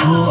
તું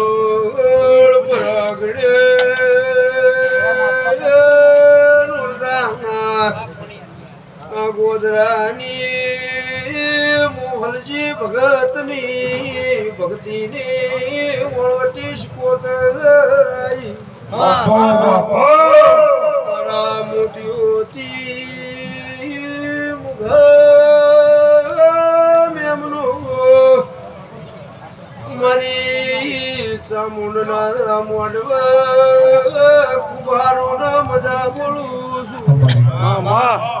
નુરદાના ગોધરાની, મોહનજી ભગતની, ભક્તિને મોટી શકોતરાઈ મારા મોટીઓથી મુઘ એમનો મારી ચામુંડના મોડવા કુભારો ના મજા બોલું છું. સભાવાળો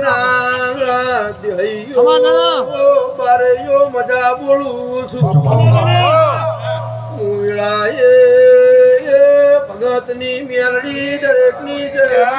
ના બારેયો મજા બોલું છું. ઉલાએ ભગતની મેલડી દરેકની જય.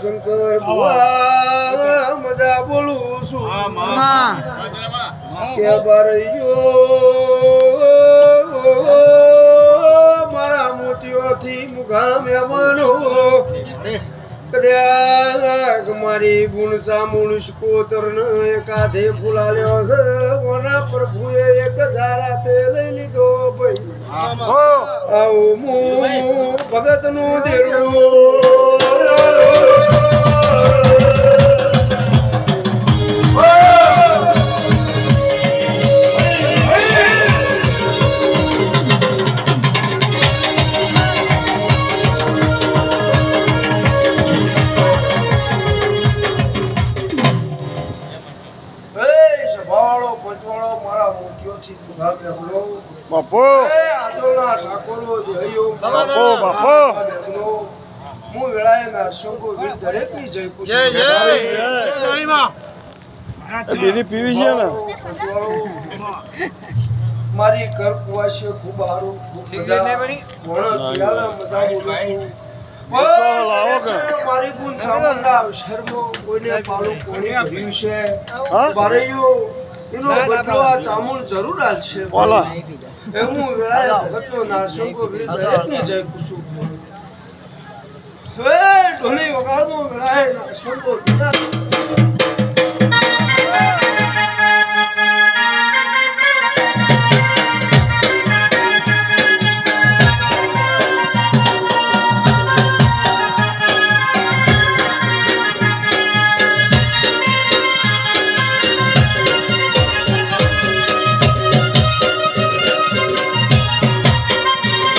શંકર મજા બોલું છું કે બારૈયો મારા મોતીઓથી મુખા મહેમાનો કદાચ મારી ગુણ સામુણ શકોતર ન એકાધે ફૂલાલ્યો છે ઓના પ્રભુએ એક ધારા લઈ લીધો ભાઈ. આવું હું ભગતનું સભાવાળો બાપો, બાપો. હું વેળાએ નરસંગો વીર દરેકની જય કુશું. જય, જય. બીડી પીવી છે ને? મારી ઘર કુવાશે ખૂબ હારું ખૂબ બધા પિયાલા બોલું છું. કે? મારી ગુણ ચામુંડા શર્મો કોઈને પાડું કોને ભર્યું છે? બારૈયો એનો બદલો આ ચામુંડ જરૂર આલશે ઓલા એવું વેળાએ ભગતનો નારસંગો વીર દરેકની જય કુશું. હે ઘણી વગાડમાં મેળાય ના સંબોધના